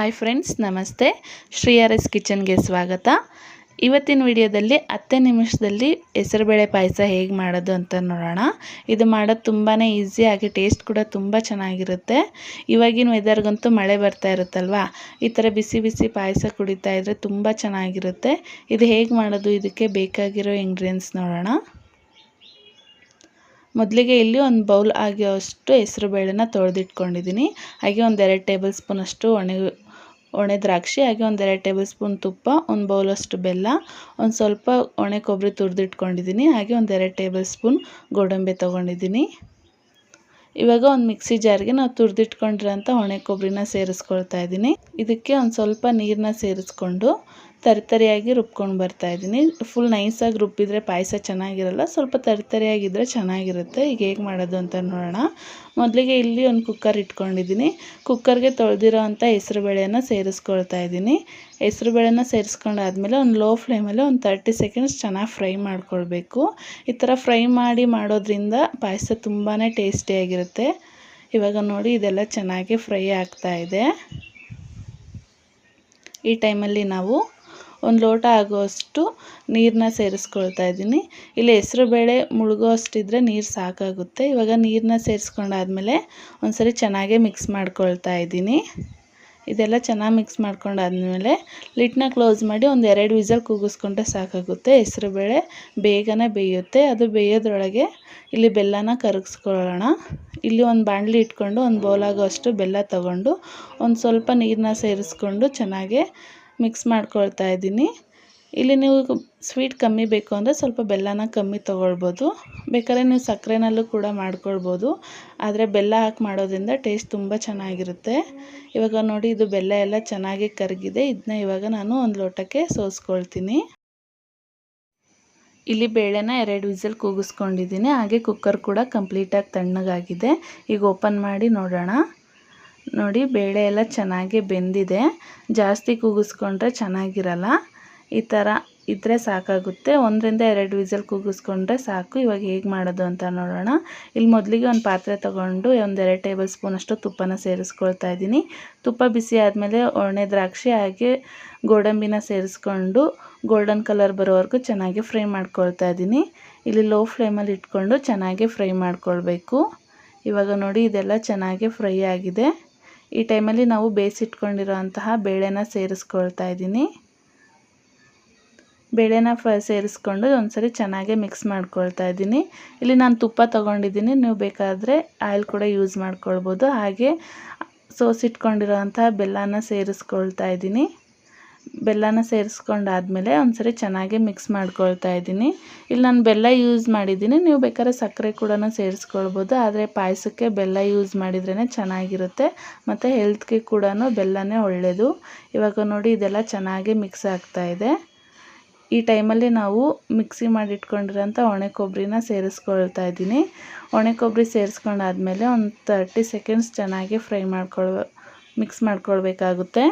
Hi friends ನಮಸ್ತೆ. Shri R S ಕಿಚನ್ಗೆ ಸ್ವಾಗತ. ಇವತ್ತಿನ ವಿಡಿಯೋದಲ್ಲಿ ಹತ್ತೇ ನಿಮಿಷದಲ್ಲಿ ಹೆಸರುಬೇಳೆ ಪಾಯಸ ಹೇಗೆ ಮಾಡೋದು ಅಂತ ನೋಡೋಣ. ಇದು ಮಾಡೋದು ತುಂಬಾ ಈಸಿ ಆಗಿ ಟೇಸ್ಟ್ ಕೂಡ ತುಂಬ ಚೆನ್ನಾಗಿರುತ್ತೆ. ಇವಾಗಿನ ವೆದರ್ಗಂತೂ ಮಳೆ ಬರ್ತಾ ಇರುತ್ತಲ್ವಾ? ಈ ಥರ ಬಿಸಿ ಬಿಸಿ ಪಾಯಸ ಕುಡಿತಾ ಇದ್ದರೆ ತುಂಬ ಚೆನ್ನಾಗಿರುತ್ತೆ. ಇದು ಹೇಗೆ ಮಾಡೋದು? ಇದಕ್ಕೆ ಬೇಕಾಗಿರೋ ಇಂಗ್ರೀಡಿಯೆಂಟ್ಸ್ ನೋಡೋಣ. ಮೊದಲಿಗೆ ಇಲ್ಲಿ ಒಂದು ಬೌಲ್ ಆಗಿರೋಷ್ಟು ಹೆಸರುಬೇಳೆನ ತೊಳೆದಿಟ್ಕೊಂಡಿದ್ದೀನಿ. ಹಾಗೆ ಒಂದೆರಡು ಟೇಬಲ್ ಸ್ಪೂನಷ್ಟು ಒಣೆ ಒಣೆ ದ್ರಾಕ್ಷಿ, ಹಾಗೆ ಒಂದೆರಡು ಟೇಬಲ್ ಸ್ಪೂನ್ ತುಪ್ಪ, ಒಂದು ಬೌಲಷ್ಟು ಬೆಲ್ಲ, ಒಂದು ಸ್ವಲ್ಪ ಒಣೆ ಕೊಬ್ಬರಿ ತುರಿದಿಟ್ಕೊಂಡಿದ್ದೀನಿ ಹಾಗೆ ಒಂದೆರಡು ಟೇಬಲ್ ಸ್ಪೂನ್ ಗೋಡಂಬಿ ತೊಗೊಂಡಿದ್ದೀನಿ ಇವಾಗ ಒಂದು ಮಿಕ್ಸಿ ಜಾರ್ಗೆ ನಾವು ತುರಿದಿಟ್ಕೊಂಡಿರೋಂಥ ಒಣ ಕೊಬ್ಬರಿನ ಸೇರಿಸ್ಕೊಳ್ತಾ ಇದ್ದೀನಿ ಇದಕ್ಕೆ ಒಂದು ಸ್ವಲ್ಪ ನೀರನ್ನ ಸೇರಿಸ್ಕೊಂಡು ತರಿತರಿಯಾಗಿ ರುಬ್ಕೊಂಡು ಬರ್ತಾ ಇದ್ದೀನಿ. ಫುಲ್ ನೈಸಾಗಿ ರುಬ್ಬಿದರೆ ಪಾಯಸ ಚೆನ್ನಾಗಿರಲ್ಲ, ಸ್ವಲ್ಪ ತರಿತರಿಯಾಗಿದ್ದರೆ ಚೆನ್ನಾಗಿರುತ್ತೆ. ಈಗ ಹೇಗೆ ಮಾಡೋದು ಅಂತ ನೋಡೋಣ. ಮೊದಲಿಗೆ ಇಲ್ಲಿ ಒಂದು ಕುಕ್ಕರ್ ಇಟ್ಕೊಂಡಿದ್ದೀನಿ. ಕುಕ್ಕರ್ಗೆ ತೊಳೆದಿರೋ ಅಂಥ ಹೆಸರುಬೇಳೆಯನ್ನು ಸೇರಿಸ್ಕೊಳ್ತಾ ಇದ್ದೀನಿ. ಹೆಸರುಬೇಳೆನ ಸೇರಿಸ್ಕೊಂಡಾದ್ಮೇಲೆ ಒಂದು ಲೋ ಫ್ಲೇಮಲ್ಲಿ ಒಂದು ತರ್ಟಿ ಸೆಕೆಂಡ್ಸ್ ಚೆನ್ನಾಗಿ ಫ್ರೈ ಮಾಡ್ಕೊಳ್ಬೇಕು. ಈ ಥರ ಫ್ರೈ ಮಾಡಿ ಮಾಡೋದ್ರಿಂದ ಪಾಯಸ ತುಂಬಾ ಟೇಸ್ಟಿಯಾಗಿರುತ್ತೆ ಇವಾಗ ನೋಡಿ, ಇದೆಲ್ಲ ಚೆನ್ನಾಗಿ ಫ್ರೈ ಆಗ್ತಾ ಇದೆ. ಈ ಟೈಮಲ್ಲಿ ನಾವು ಒಂದು ಲೋಟ ಆಗುವಷ್ಟು ನೀರನ್ನ ಸೇರಿಸ್ಕೊಳ್ತಾ ಇದ್ದೀನಿ. ಇಲ್ಲಿ ಹೆಸ್ರು ಬೇಳೆ ಮುಳುಗೋ ಅಷ್ಟಿದ್ರೆ ನೀರು ಸಾಕಾಗುತ್ತೆ. ಇವಾಗ ನೀರನ್ನ ಸೇರಿಸ್ಕೊಂಡಾದ್ಮೇಲೆ ಒಂದು ಸರಿ ಚೆನ್ನಾಗೇ ಮಿಕ್ಸ್ ಮಾಡ್ಕೊಳ್ತಾ ಇದ್ದೀನಿ. ಇದೆಲ್ಲ ಚೆನ್ನಾಗಿ ಮಿಕ್ಸ್ ಮಾಡ್ಕೊಂಡಾದ್ಮೇಲೆ ಲಿಟ್ನ ಕ್ಲೋಸ್ ಮಾಡಿ ಒಂದು ಎರಡು ವಿಸಲ್ ಕೂಗಿಸ್ಕೊಂಡ್ರೆ ಸಾಕಾಗುತ್ತೆ. ಹೆಸರುಬೇಳೆ ಬೇಗನೆ ಬೇಯುತ್ತೆ. ಅದು ಬೇಯೋದ್ರೊಳಗೆ ಇಲ್ಲಿ ಬೆಲ್ಲನ ಕರಗಿಸ್ಕೊಳ್ಳೋಣ. ಇಲ್ಲಿ ಒಂದು ಬಾಣಲಿ ಇಟ್ಕೊಂಡು ಒಂದು ಬೌಲಾಗೋ ಅಷ್ಟು ಬೆಲ್ಲ ತಗೊಂಡು ಒಂದು ಸ್ವಲ್ಪ ನೀರನ್ನ ಸೇರಿಸ್ಕೊಂಡು ಚೆನ್ನಾಗೆ ಮಿಕ್ಸ್ ಮಾಡ್ಕೊಳ್ತಾ ಇದ್ದೀನಿ. ಇಲ್ಲಿ ನೀವು ಸ್ವೀಟ್ ಕಮ್ಮಿ ಬೇಕು ಅಂದರೆ ಸ್ವಲ್ಪ ಬೆಲ್ಲನ ಕಮ್ಮಿ ತೊಗೊಳ್ಬೋದು. ಬೇಕಾದ್ರೆ ನೀವು ಸಕ್ಕರೆನಲ್ಲೂ ಕೂಡ ಮಾಡ್ಕೊಳ್ಬೋದು. ಆದರೆ ಬೆಲ್ಲ ಹಾಕಿ ಮಾಡೋದ್ರಿಂದ ಟೇಸ್ಟ್ ತುಂಬ ಚೆನ್ನಾಗಿರುತ್ತೆ. ಇವಾಗ ನೋಡಿ, ಇದು ಬೆಲ್ಲ ಎಲ್ಲ ಚೆನ್ನಾಗಿ ಕರಗಿದೆ. ಇದನ್ನ ಇವಾಗ ನಾನು ಒಂದು ಲೋಟಕ್ಕೆ ಸೋಸ್ಕೊಳ್ತೀನಿ. ಇಲ್ಲಿ ಬೇಳೆನ ಎರಡು ವಿಸಲ್ ಕೂಗಿಸ್ಕೊಂಡಿದ್ದೀನಿ. ಹಾಗೆ ಕುಕ್ಕರ್ ಕೂಡ ಕಂಪ್ಲೀಟಾಗಿ ತಣ್ಣಗಾಗಿದೆ. ಈಗ ಓಪನ್ ಮಾಡಿ ನೋಡೋಣ. ನೋಡಿ, ಬೇಳೆ ಎಲ್ಲ ಚೆನ್ನಾಗಿ ಬೆಂದಿದೆ. ಜಾಸ್ತಿ ಕೂಗಿಸ್ಕೊಂಡ್ರೆ ಚೆನ್ನಾಗಿರಲ್ಲ. ಈ ಥರ ಇದ್ದರೆ ಸಾಕಾಗುತ್ತೆ. ಒಂದರಿಂದ ಎರಡು ವಿಸಲ್ ಕೂಗಿಸ್ಕೊಂಡ್ರೆ ಸಾಕು. ಇವಾಗ ಹೇಗೆ ಮಾಡೋದು ಅಂತ ನೋಡೋಣ. ಇಲ್ಲಿ ಮೊದಲಿಗೆ ಒಂದು ಪಾತ್ರೆ ತೊಗೊಂಡು ಒಂದೆರಡು ಟೇಬಲ್ ಸ್ಪೂನಷ್ಟು ತುಪ್ಪನ ಸೇರಿಸ್ಕೊಳ್ತಾ ಇದ್ದೀನಿ. ತುಪ್ಪ ಬಿಸಿ ಆದಮೇಲೆ ಒಣೆ ದ್ರಾಕ್ಷಿ ಹಾಗೆ ಗೋಡಂಬಿನ ಸೇರಿಸ್ಕೊಂಡು ಗೋಲ್ಡನ್ ಕಲರ್ ಬರೋವರೆಗೂ ಚೆನ್ನಾಗಿ ಫ್ರೈ ಮಾಡ್ಕೊಳ್ತಾ ಇದ್ದೀನಿ. ಇಲ್ಲಿ ಲೋ ಫ್ಲೇಮಲ್ಲಿ ಇಟ್ಕೊಂಡು ಚೆನ್ನಾಗಿ ಫ್ರೈ ಮಾಡ್ಕೊಳ್ಬೇಕು. ಇವಾಗ ನೋಡಿ, ಇದೆಲ್ಲ ಚೆನ್ನಾಗಿ ಫ್ರೈ ಆಗಿದೆ. ಈ ಟೈಮಲ್ಲಿ ನಾವು ಬೇಯಿಸಿಟ್ಕೊಂಡಿರೋ ಅಂತಹ ಬೇಳೆನ ಸೇರಿಸ್ಕೊಳ್ತಾ ಇದ್ದೀನಿ. ಬೇಳೆನ ಫ ಸೇರಿಸ್ಕೊಂಡು ಒಂದ್ಸರಿ ಚೆನ್ನಾಗೆ ಮಿಕ್ಸ್ ಮಾಡ್ಕೊಳ್ತಾ ಇದ್ದೀನಿ. ಇಲ್ಲಿ ನಾನು ತುಪ್ಪ ತೊಗೊಂಡಿದ್ದೀನಿ. ನೀವು ಬೇಕಾದರೆ ಆಯಿಲ್ ಕೂಡ ಯೂಸ್ ಮಾಡ್ಕೊಳ್ಬೋದು. ಹಾಗೆ ಸೋಸಿಟ್ಕೊಂಡಿರೋ ಅಂತಹ ಬೆಲ್ಲನ ಸೇರಿಸ್ಕೊಳ್ತಾ ಇದ್ದೀನಿ. ಬೆಲ್ಲನ ಸೇರಿಸ್ಕೊಂಡಾದ್ಮೇಲೆ ಒಂದ್ಸರಿ ಚೆನ್ನಾಗಿ ಮಿಕ್ಸ್ ಮಾಡ್ಕೊಳ್ತಾ ಇದ್ದೀನಿ. ಇಲ್ಲಿ ನಾನು ಬೆಲ್ಲ ಯೂಸ್ ಮಾಡಿದ್ದೀನಿ. ನೀವು ಬೇಕಾದ್ರೆ ಸಕ್ಕರೆ ಕೂಡ ಸೇರಿಸ್ಕೊಳ್ಬೋದು. ಆದರೆ ಪಾಯಸಕ್ಕೆ ಬೆಲ್ಲ ಯೂಸ್ ಮಾಡಿದ್ರೇ ಚೆನ್ನಾಗಿರುತ್ತೆ. ಮತ್ತು ಹೆಲ್ತ್ಗೆ ಕೂಡ ಬೆಲ್ಲನೇ ಒಳ್ಳೆಯದು ಇವಾಗ ನೋಡಿ ಇದೆಲ್ಲ ಚೆನ್ನಾಗಿ ಮಿಕ್ಸ್ ಆಗ್ತಾ ಇದೆ. ಈ ಟೈಮಲ್ಲಿ ನಾವು ಮಿಕ್ಸಿ ಮಾಡಿಟ್ಕೊಂಡಿರೋಂಥ ಒಣೆ ಕೊಬ್ಬರಿನ ಸೇರಿಸ್ಕೊಳ್ತಾ ಇದ್ದೀನಿ. ಒಣೆ ಕೊಬ್ಬರಿ ಸೇರಿಸ್ಕೊಂಡಾದ್ಮೇಲೆ ಒಂದು ತರ್ಟಿ ಸೆಕೆಂಡ್ಸ್ ಚೆನ್ನಾಗಿ ಫ್ರೈ ಮಾಡ್ಕೊಳ್ ಮಿಕ್ಸ್ ಮಾಡ್ಕೊಳ್ಬೇಕಾಗುತ್ತೆ.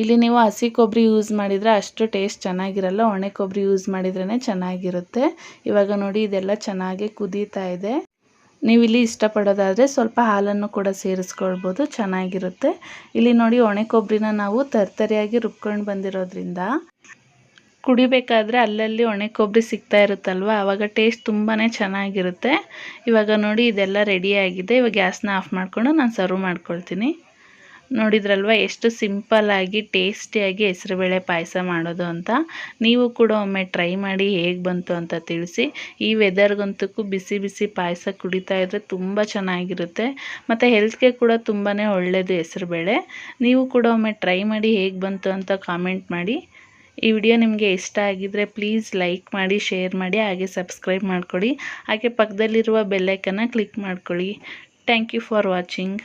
ಇಲ್ಲಿ ನೀವು ಹಸಿ ಕೊಬ್ಬರಿ ಯೂಸ್ ಮಾಡಿದರೆ ಅಷ್ಟು ಟೇಸ್ಟ್ ಚೆನ್ನಾಗಿರಲ್ಲ, ಒಣ ಕೊಬ್ಬರಿ ಯೂಸ್ ಮಾಡಿದ್ರೇ ಚೆನ್ನಾಗಿರುತ್ತೆ. ಇವಾಗ ನೋಡಿ ಇದೆಲ್ಲ ಚೆನ್ನಾಗಿ ಕುದೀತಾ ಇದೆ. ನೀವು ಇಲ್ಲಿ ಇಷ್ಟಪಡೋದಾದರೆ ಸ್ವಲ್ಪ ಹಾಲನ್ನು ಕೂಡ ಸೇರಿಸ್ಕೊಳ್ಬೋದು, ಚೆನ್ನಾಗಿರುತ್ತೆ. ಇಲ್ಲಿ ನೋಡಿ ಒಣೆ ಕೊಬ್ಬರಿನ ನಾವು ತರ್ತರಿಯಾಗಿ ರುಬ್ಕೊಂಡು ಬಂದಿರೋದ್ರಿಂದ ಕುಡಿಬೇಕಾದ್ರೆ ಅಲ್ಲಲ್ಲಿ ಒಣೆ ಕೊಬ್ಬರಿ ಸಿಗ್ತಾ ಇರುತ್ತಲ್ವ ಆವಾಗ ಟೇಸ್ಟ್ ತುಂಬಾ ಚೆನ್ನಾಗಿರುತ್ತೆ. ಇವಾಗ ನೋಡಿ ಇದೆಲ್ಲ ರೆಡಿಯಾಗಿದೆ ಇವಾಗ ಗ್ಯಾಸ್ನ ಆಫ್ ಮಾಡಿಕೊಂಡು ನಾನು ಸರ್ವ್ ಮಾಡ್ಕೊಳ್ತೀನಿ. ನೋಡಿದ್ರಲ್ವ, ಎಷ್ಟು ಸಿಂಪಲ್ಲಾಗಿ ಟೇಸ್ಟಿಯಾಗಿ ಹೆಸರುಬೇಳೆ ಪಾಯಸ ಮಾಡೋದು ಅಂತ. ನೀವು ಕೂಡ ಒಮ್ಮೆ ಟ್ರೈ ಮಾಡಿ ಹೇಗೆ ಬಂತು ಅಂತ ತಿಳಿಸಿ. ಈ ವೆದರ್ಗಂತಕ್ಕೂ ಬಿಸಿ ಬಿಸಿ ಪಾಯಸ ಕುಡಿತಾ ಇದ್ದರೆ ತುಂಬ ಚೆನ್ನಾಗಿರುತ್ತೆ. ಮತ್ತು ಹೆಲ್ತ್ಗೆ ಕೂಡ ತುಂಬಾ ಒಳ್ಳೆಯದು ಹೆಸರುಬೇಳೆ. ನೀವು ಕೂಡ ಒಮ್ಮೆ ಟ್ರೈ ಮಾಡಿ ಹೇಗೆ ಬಂತು ಅಂತ ಕಾಮೆಂಟ್ ಮಾಡಿ. ಈ ವಿಡಿಯೋ ನಿಮಗೆ ಇಷ್ಟ ಆಗಿದ್ರೆ ಪ್ಲೀಸ್ ಲೈಕ್ ಮಾಡಿ, ಶೇರ್ ಮಾಡಿ, ಹಾಗೆ ಸಬ್ಸ್ಕ್ರೈಬ್ ಮಾಡ್ಕೊಳ್ಳಿ. ಹಾಗೆ ಪಕ್ಕದಲ್ಲಿರುವ ಬೆಲ್ಲೈಕನ್ನು ಕ್ಲಿಕ್ ಮಾಡ್ಕೊಳ್ಳಿ. Thank you for watching.